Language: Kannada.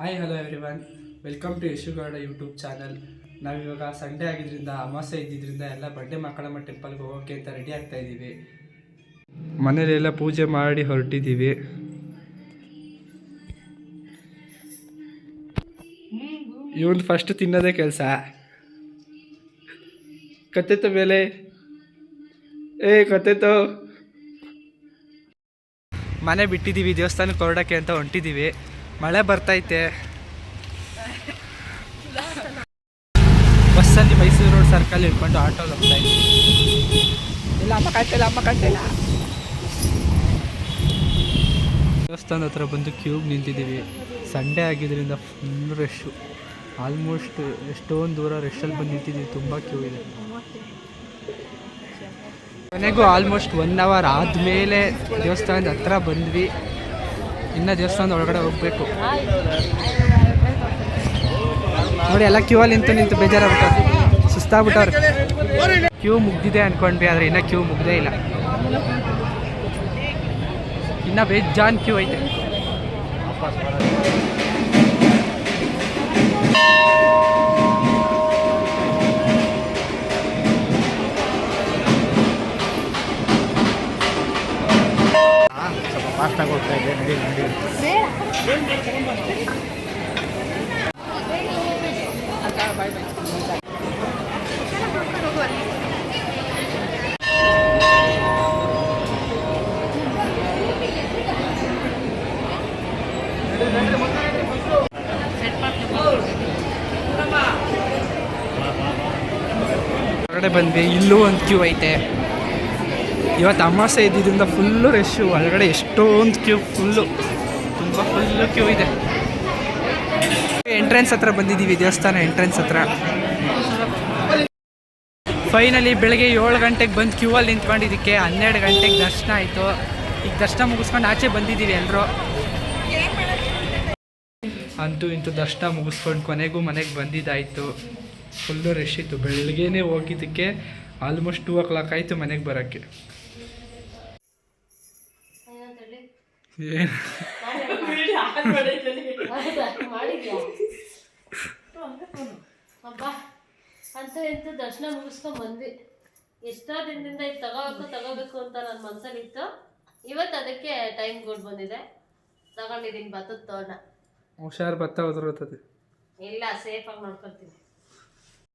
Hi hello everyone welcome to Yashu Gowda YouTube channel ನಾವಿವಾಗ ಸಂಡೇ ಆಗಿದ್ರಿಂದ ಅಮಾಸೆ ಇದ್ದಿದ್ದರಿಂದ ಎಲ್ಲ ಬಡ್ಡೆ ಮಕ್ಕಳಮ್ಮ ಟೆಂಪಲ್ಗೆ ಹೋಗೋಕ್ಕೆ ಅಂತ ರೆಡಿ ಆಗ್ತಾ ಇದ್ದೀವಿ. ಮನೇಲೆಲ್ಲ ಪೂಜೆ ಮಾಡಿ ಹೊರಟಿದ್ದೀವಿ. ಇವನ್ ಫಸ್ಟ್ ತಿನ್ನೋದೇ ಕೆಲಸ. ಕತ್ತೆತ್ತ ಮೇಲೆ. ಏ, ಕತ್ತೆತ್ತೋ. ಮನೆ ಬಿಟ್ಟಿದ್ದೀವಿ ದೇವಸ್ಥಾನಕ್ಕೆ ಹೊರಡೋಕ್ಕೆ ಅಂತ ಹೊಂಟಿದ್ದೀವಿ. ಮಳೆ ಬರ್ತೈತೆ. ಬಸ್ಸಲ್ಲಿ ಮೈಸೂರು ರೋಡ್ ಸರ್ಕಲ್ ಇಟ್ಕೊಂಡು ಆಟೋ ಹೋಗ್ತಾ ಇಲ್ಲ ಅಮ್ಮ ಕಾಯ್ತಿಲ್ಲ ಅಮ್ಮ ಕಾಣ್ತಿಲ್ಲ ದೇವಸ್ಥಾನದ ಹತ್ರ ಬಂದು ಕ್ಯೂಬ್ ನಿಂತಿದ್ದೀವಿ. ಸಂಡೇ ಆಗಿದ್ದರಿಂದ ಫುಲ್ ರಶ್ಶು ಆಲ್ಮೋಸ್ಟ್ ಎಷ್ಟೊಂದು ದೂರ ರಶ್ಶಲ್ಲಿ ಬಂದು ನಿಂತಿದ್ದೀವಿ. ತುಂಬ ಕ್ಯೂ ಇದೆ. ಕೊನೆಗೂ ಆಲ್ಮೋಸ್ಟ್ ಒನ್ ಅವರ್ ಆದಮೇಲೆ ದೇವಸ್ಥಾನದ ಹತ್ರ ಬಂದ್ವಿ. ಇನ್ನು ದೇವಸ್ಥಾನದ ಒಳಗಡೆ ಹೋಗ್ಬೇಕು. ನೋಡಿ, ಎಲ್ಲ ಕ್ಯೂ ಅಲ್ಲಿ ನಿಂತು ನಿಂತು ಬೇಜಾರಾಗ್ಬಿಟ್ಟು ಸುಸ್ತಾಗ್ಬಿಟ್ಟವ್ರೆ. ಕ್ಯೂ ಮುಗ್ದಿದೆ ಅನ್ಕೊಂಡ್ವಿ, ಆದ್ರೆ ಇನ್ನೂ ಕ್ಯೂ ಮುಗ್ದೇ ಇಲ್ಲ. ಇನ್ನ ಬೇಜಾನ್ ಕ್ಯೂ ಐತೆ. ಫಾಸ್ಟಾಗಿ ಹೋಗ್ತಾ ಇದೆ ಹೊರಗಡೆ ಬಂದ್ವಿ ಇಲ್ಲೂ ಒಂದು ಕ್ಯೂ ಐತೆ. ಇವತ್ತು ಅಮಾಸೆ ಇದ್ದಿದ್ದರಿಂದ ಫುಲ್ಲು ರಶ್ಶು ಒಳಗಡೆ ಎಷ್ಟೊಂದು ಕ್ಯೂ ಫುಲ್ಲು ತುಂಬ ಫುಲ್ಲು ಕ್ಯೂ ಇದೆ. ಎಂಟ್ರೆನ್ಸ್ ಹತ್ರ ಬಂದಿದ್ದೀವಿ, ದೇವಸ್ಥಾನ ಎಂಟ್ರೆನ್ಸ್ ಹತ್ರ. ಫೈನಲಿ ಬೆಳಗ್ಗೆ ಏಳು ಗಂಟೆಗೆ ಬಂದು ಕ್ಯೂ ಅಲ್ಲಿ ನಿಂತ್ಕೊಂಡಿದ್ದಕ್ಕೆ ಹನ್ನೆರಡು ಗಂಟೆಗೆ ದರ್ಶನ ಆಯಿತು. ಈಗ ದರ್ಶನ ಮುಗಿಸ್ಕೊಂಡು ಆಚೆ ಬಂದಿದ್ದೀವಿ ಎಲ್ಲರೂ ಅಂತೂ ಇಂತೂ ದರ್ಶನ ಮುಗಿಸ್ಕೊಂಡು ಕೊನೆಗೂ ಮನೆಗೆ ಬಂದಿದ್ದಾಯಿತು. ಫುಲ್ಲು ರಶ್ ಇತ್ತು. ಬೆಳಗ್ಗೆನೇ ಹೋಗಿದ್ದಕ್ಕೆ ಆಲ್ಮೋಸ್ಟ್ ಟೂ ಓ ಕ್ಲಾಕ್ ಆಯಿತು ಮನೆಗೆ ಬರೋಕ್ಕೆ. ಅಬ್ಬಾ ಅಂತ ದರ್ಶನ ಮುಗಿಸ್ಕೊಂಡ್ ಬಂದ್ವಿ. ಎಷ್ಟೋ ದಿನದಿಂದ ಇದು ತಗೋಬೇಕು ತಗೋಬೇಕು ಅಂತ ನನ್ನ ಮನ್ಸಲ್ಲಿ ಇತ್ತು. ಇವತ್ತು ಅದಕ್ಕೆ ಟೈಮ್ ಕೊಡ್ ಬಂದಿದೆ. ತಗೊಂಡಿದ್ದೀನಿ ಭತ್ತದ ತೋರಣ. ಹುಷಾರು ಭತ್ತ ಉದುರುತ್ತದೆ ಇಲ್ಲ ಸೇಫಾಗಿ ನೋಡ್ಕೊಳ್ತೀನಿ